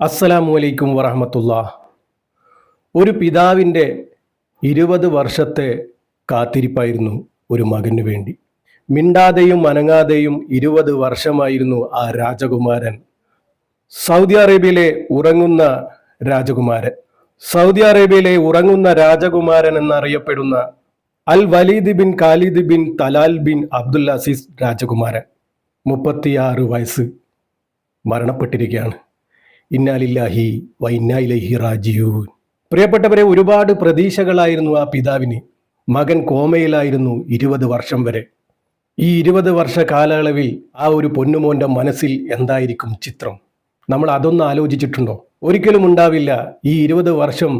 അസ്സലാമു അലൈക്കും വറഹമത്തുള്ള ഒരു പിതാവിന്റെ ഇരുപത് വർഷത്തെ കാത്തിരിപ്പായിരുന്നു ഒരു മകന് വേണ്ടി. മിണ്ടാതെയും അനങ്ങാതെയും ഇരുപത് വർഷമായിരുന്നു ആ രാജകുമാരൻ. സൗദി അറേബ്യയിലെ ഉറങ്ങുന്ന രാജകുമാരൻ. സൗദി അറേബ്യയിലെ ഉറങ്ങുന്ന രാജകുമാരൻ എന്നറിയപ്പെടുന്ന Al Waleed bin Khalid bin Talal bin Abdul Aziz രാജകുമാരൻ. മുപ്പത്തിയാറ് വയസ്സ് മരണപ്പെട്ടിരിക്കുകയാണ്. ഇന്നാലില്ലാഹി വ ഇന്നായിലഹി റാജിയൂൻ പ്രിയപ്പെട്ടവരെ ഒരുപാട് പ്രതീക്ഷകളായിരുന്നു ആ പിതാവിന്. മകൻ കോമയിലായിരുന്നു ഇരുപത് വർഷം വരെ. ഈ ഇരുപത് വർഷ കാലയളവിൽ ആ ഒരു പൊന്നുമോന്റെ മനസ്സിൽ എന്തായിരിക്കും ചിത്രം? നമ്മൾ അതൊന്ന് ആലോചിച്ചിട്ടുണ്ടോ? ഒരിക്കലും ഉണ്ടാവില്ല ഈ ഇരുപത് വർഷം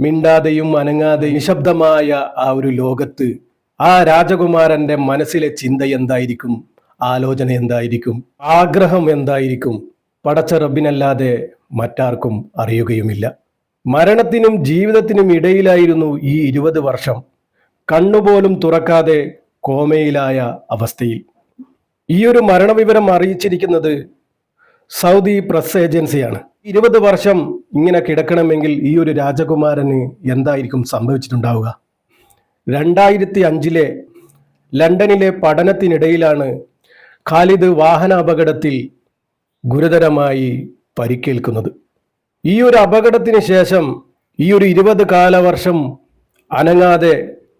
മിണ്ടാതെയും അനങ്ങാതെയും നിശബ്ദമായ ആ ഒരു ലോകത്ത് ആ രാജകുമാരന്റെ മനസ്സിലെ ചിന്ത എന്തായിരിക്കും? ആലോചന എന്തായിരിക്കും? ആഗ്രഹം എന്തായിരിക്കും? പടച്ച റബ്ബിനല്ലാതെ മറ്റാർക്കും അറിയുകയുമില്ല. മരണത്തിനും ജീവിതത്തിനും ഇടയിലായിരുന്നു ഈ ഇരുപത് വർഷം. കണ്ണുപോലും തുറക്കാതെ കോമയിലായ അവസ്ഥയിൽ. ഈ ഒരു മരണവിവരം അറിയിച്ചിരിക്കുന്നത് സൗദി പ്രസ് ഏജൻസിയാണ്. ഇരുപത് വർഷം ഇങ്ങനെ കിടക്കണമെങ്കിൽ ഈ ഒരു രാജകുമാരന് എന്തായിരിക്കും സംഭവിച്ചിട്ടുണ്ടാവുക? രണ്ടായിരത്തി അഞ്ചിലെ ലണ്ടനിലെ പഠനത്തിനിടയിലാണ് ഖാലിദ് വാഹന അപകടത്തിൽ ഗുരുതരമായി പരിക്കേൽക്കുന്നത്. ഈ ഒരു അപകടത്തിന് ശേഷം ഈ ഒരു ഇരുപത് കാലവർഷം അനങ്ങാതെ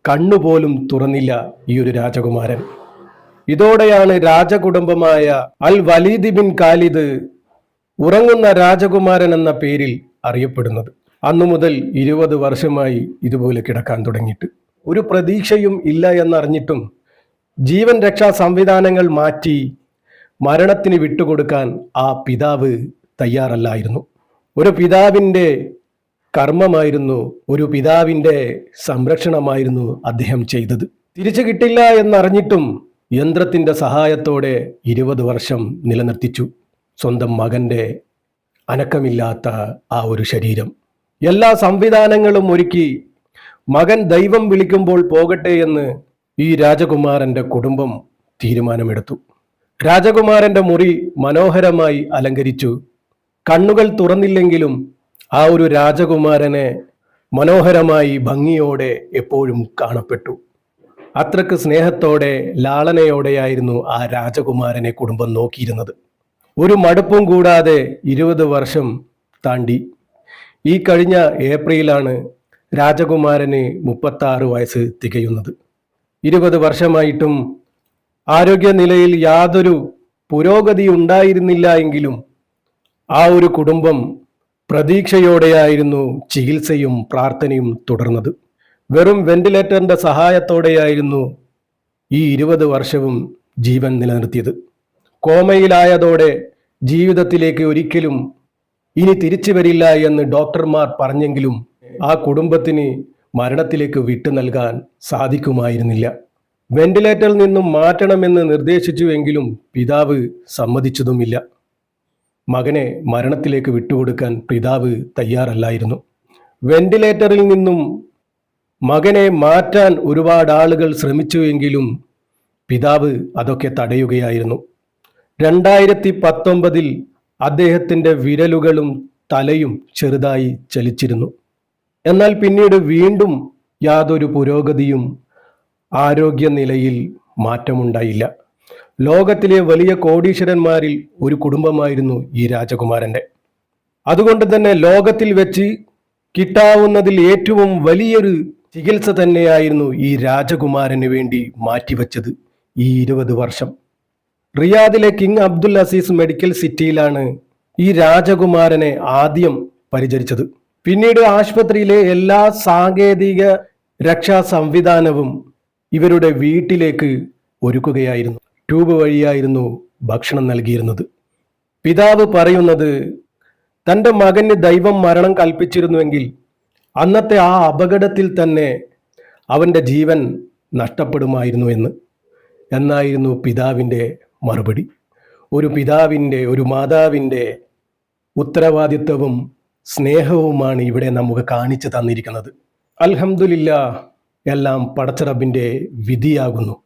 കണ്ണുപോലും തുറന്നില്ല ഈ ഒരു രാജകുമാരൻ. ഇതോടെയാണ് രാജകുടുംബമായ അൽ വലീദ് ബിൻ കാലിദ് ഉറങ്ങുന്ന രാജകുമാരൻ എന്ന പേരിൽ അറിയപ്പെടുന്നത്. അന്നു മുതൽ ഇരുപത് വർഷമായി ഇതുപോലെ കിടക്കാൻ തുടങ്ങിയിട്ട്. ഒരു പ്രതീക്ഷയും ഇല്ല എന്നറിഞ്ഞിട്ടും ജീവൻ രക്ഷാ സംവിധാനങ്ങൾ മാറ്റി മരണത്തിന് വിട്ടുകൊടുക്കാൻ ആ പിതാവ് തയ്യാറല്ലായിരുന്നു. ഒരു പിതാവിന്റെ കർമ്മമായിരുന്നു ഒരു പിതാവിന്റെ സംരക്ഷണമായിരുന്നു അദ്ദേഹം ചെയ്തത്. തിരിച്ചു കിട്ടില്ല എന്നറിഞ്ഞിട്ടും യന്ത്രത്തിന്റെ സഹായത്തോടെ ഇരുപത് വർഷം നിലനിർത്തിച്ചു. സ്വന്തം മകന്റെ അനക്കമില്ലാത്ത ആ ഒരു ശരീരം. എല്ലാ സംവിധാനങ്ങളും ഒരുക്കി മകൻ ദൈവം വിളിക്കുമ്പോൾ പോകട്ടെ എന്ന് ഈ രാജകുമാരന്റെ കുടുംബം തീരുമാനമെടുത്തു. രാജകുമാരന്റെ മുറി മനോഹരമായി അലങ്കരിച്ചു. കണ്ണുകൾ തുറന്നില്ലെങ്കിലും ആ ഒരു രാജകുമാരനെ മനോഹരമായി ഭംഗിയോടെ എപ്പോഴും കാണപ്പെട്ടു. അത്രയ്ക്ക് സ്നേഹത്തോടെ ലാളനയോടെയായിരുന്നു ആ രാജകുമാരനെ കുടുംബം നോക്കിയിരുന്നത്. ഒരു മടുപ്പും കൂടാതെ ഇരുപത് വർഷം താണ്ടി. ഈ കഴിഞ്ഞ ഏപ്രിലാണ് രാജകുമാരന് മുപ്പത്താറ് വയസ്സ് തികയുന്നത്. ഇരുപത് വർഷമായിട്ടും ആരോഗ്യനിലയിൽ യാതൊരു പുരോഗതി ഉണ്ടായിരുന്നില്ല എങ്കിലും ആ ഒരു കുടുംബം പ്രതീക്ഷയോടെയായിരുന്നു ചികിത്സയും പ്രാർത്ഥനയും തുടർന്നത്. വെറും വെന്റിലേറ്ററിന്റെ സഹായത്തോടെയായിരുന്നു ഈ ഇരുപത് വർഷവും ജീവൻ നിലനിർത്തിയത്. കോമയിലായതോടെ ജീവിതത്തിലേക്ക് ഒരിക്കലും ഇനി തിരിച്ചു വരില്ല എന്ന് ഡോക്ടർമാർ പറഞ്ഞെങ്കിലും ആ കുടുംബത്തിന് മരണത്തിലേക്ക് വിട്ടു നൽകാൻ സാധിക്കുമായിരുന്നില്ല. വെന്റിലേറ്ററിൽ നിന്നും മാറ്റണമെന്ന് നിർദ്ദേശിച്ചുവെങ്കിലും പിതാവ് സമ്മതിച്ചതുമില്ല. മകനെ മരണത്തിലേക്ക് വിട്ടുകൊടുക്കാൻ പിതാവ് തയ്യാറല്ലായിരുന്നു. വെന്റിലേറ്ററിൽ നിന്നും മകനെ മാറ്റാൻ ഒരുപാട് ആളുകൾ ശ്രമിച്ചുവെങ്കിലും പിതാവ് അതൊക്കെ തടയുകയായിരുന്നു. രണ്ടായിരത്തി പത്തൊമ്പതിൽ അദ്ദേഹത്തിന്റെ വിരലുകളും തലയും ചെറുതായി ചലിച്ചിരുന്നു. എന്നാൽ പിന്നീട് വീണ്ടും യാതൊരു പുരോഗതിയും ആരോഗ്യനിലയിൽ മാറ്റമുണ്ടായില്ല. ലോകത്തിലെ വലിയ കോടീശ്വരന്മാരിൽ ഒരു കുടുംബമായിരുന്നു ഈ രാജകുമാരന്റെ. അതുകൊണ്ട് തന്നെ ലോകത്തിൽ വെച്ച് കിട്ടാവുന്നതിൽ ഏറ്റവും വലിയൊരു ചികിത്സ തന്നെയായിരുന്നു ഈ രാജകുമാരന് വേണ്ടി മാറ്റിവെച്ചത് ഈ ഇരുപത് വർഷം. റിയാദിലെ കിങ് അബ്ദുൽ അസീസ് മെഡിക്കൽ സിറ്റിയിലാണ് ഈ രാജകുമാരനെ ആദ്യം പരിചരിച്ചത്. പിന്നീട് ആശുപത്രിയിലെ എല്ലാ സാങ്കേതിക രക്ഷാ സംവിധാനവും ഇവരുടെ വീട്ടിലേക്ക് ഒരുക്കുകയായിരുന്നു. ട്യൂബ് വഴിയായിരുന്നു ഭക്ഷണം നൽകിയിരുന്നത്. പിതാവ് പറയുന്നത് തന്റെ മകന് ദൈവം മരണം കൽപ്പിച്ചിരുന്നുവെങ്കിൽ അന്നത്തെ ആ അപകടത്തിൽ തന്നെ അവന്റെ ജീവൻ നഷ്ടപ്പെടുമായിരുന്നു എന്ന്. എന്നായിരുന്നു പിതാവിന്റെ മറുപടി. ഒരു പിതാവിന്റെ ഒരു മാതാവിന്റെ ഉത്തരവാദിത്വവും സ്നേഹവുമാണ് ഇവിടെ നമുക്ക് കാണിച്ചു തന്നിരിക്കുന്നത്. അൽഹംദുലില്ല എല്ലാം പടച്ചറബിന്റെ വിധിയാകുന്നു.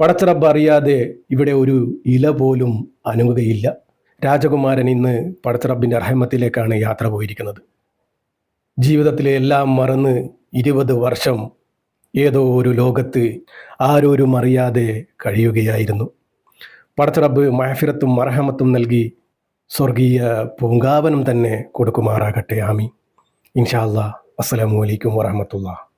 പടച്ചറബ് അറിയാതെ ഇവിടെ ഒരു ഇല പോലും അനങ്ങുകയില്ല. രാജകുമാരൻ ഇന്ന് പടച്ചറബിന്റെ അർഹമത്തിലേക്കാണ് യാത്ര പോയിരിക്കുന്നത്. ജീവിതത്തിലെ എല്ലാം മറന്ന് ഇരുപത് വർഷം ഏതോ ഒരു ലോകത്ത് ആരോരും അറിയാതെ കഴിയുകയായിരുന്നു. പടച്ചറബ് മഹഫിറത്തും മർഹമത്തും നൽകി സ്വർഗീയ പൂങ്കാവനം തന്നെ കൊടുക്കുമാറാകട്ടെ. ആമി ഇൻഷാ അസ്സലാമലൈക്കും വറഹമത്തുള്ള